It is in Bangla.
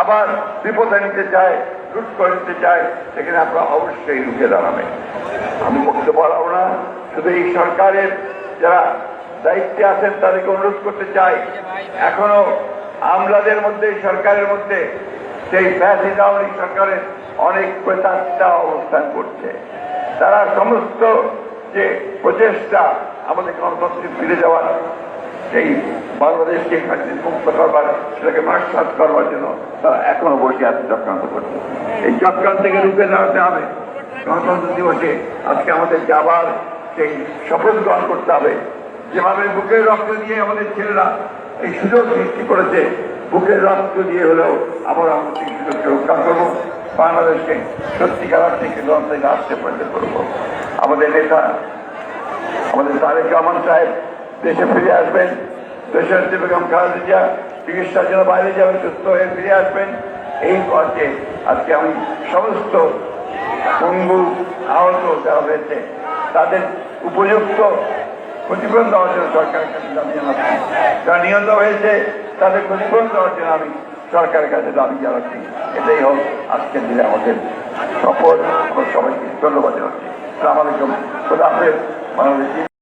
আবার বিপদে নিতে চায়, লুট করে নিতে চায়, সেখানে আপনারা অবশ্যই রুখে দাঁড়াবেন আমি বক্তব্য বলাবো না, শুধু এই সরকারের যারা দায়িত্বে আছেন তাদেরকে অনুরোধ করতে চাই, এখনও আমলাদের মধ্যে, সরকারের মধ্যে, সেই আওয়ামী লীগ সরকারের অনেক প্রেতাত্মা অবস্থান করছে। তারা সমস্ত যে প্রচেষ্টা আমাদের গণতন্ত্রে ফিরে যাওয়ার, সেই বাংলাদেশকে ফ্যাসিড মুক্ত করবার সেটাকে মার্শাল করবার জন্য তারা এখনও বসে আছে চক্রান্ত করছে। এই চক্রান্ত থেকে রুখে দাঁড়াতে হবে। গণতন্ত্র দিবসে আজকে আমাদের যাবার সেই শপথ গ্রহণ করতে হবে। যেভাবে বুকের রক্ত দিয়ে আমাদের ছেলেরা এই সুযোগ সৃষ্টি করেছে, বুকের রক্ত দিয়ে হলেও আমরা সেই সুযোগকে রক্ষা করব। বাংলাদেশকে সত্যিকার অর্থে গ্রহণ থেকে আসতে পারতে করব। আমাদের নেতা, আমাদের তারেক রহমান সাহেব দেশে ফিরে আসবেন। দেশের বেগম খালেদা জিয়া চিকিৎসার জন্য বাইরে যাবেন, সুস্থ হয়ে ফিরে আসবেন। এই পথে আজকে আমি সমস্ত পঙ্গু আহত যারা হয়েছে তাদের উপযুক্ত ক্ষতিপূরণ দেওয়ার জন্য সরকারের কাছে দাবি জানাচ্ছি। যারা নিহত হয়েছে, তাদের ক্ষতিপূরণ দেওয়ার জন্য আমি সরকারের কাছে দাবি জানাচ্ছি। এটাই হোক আজকের দিনে আমাদের সফল সবাইকে ধন্যবাদ জানাচ্ছি। আমাদের হাফেজ। বাংলাদেশি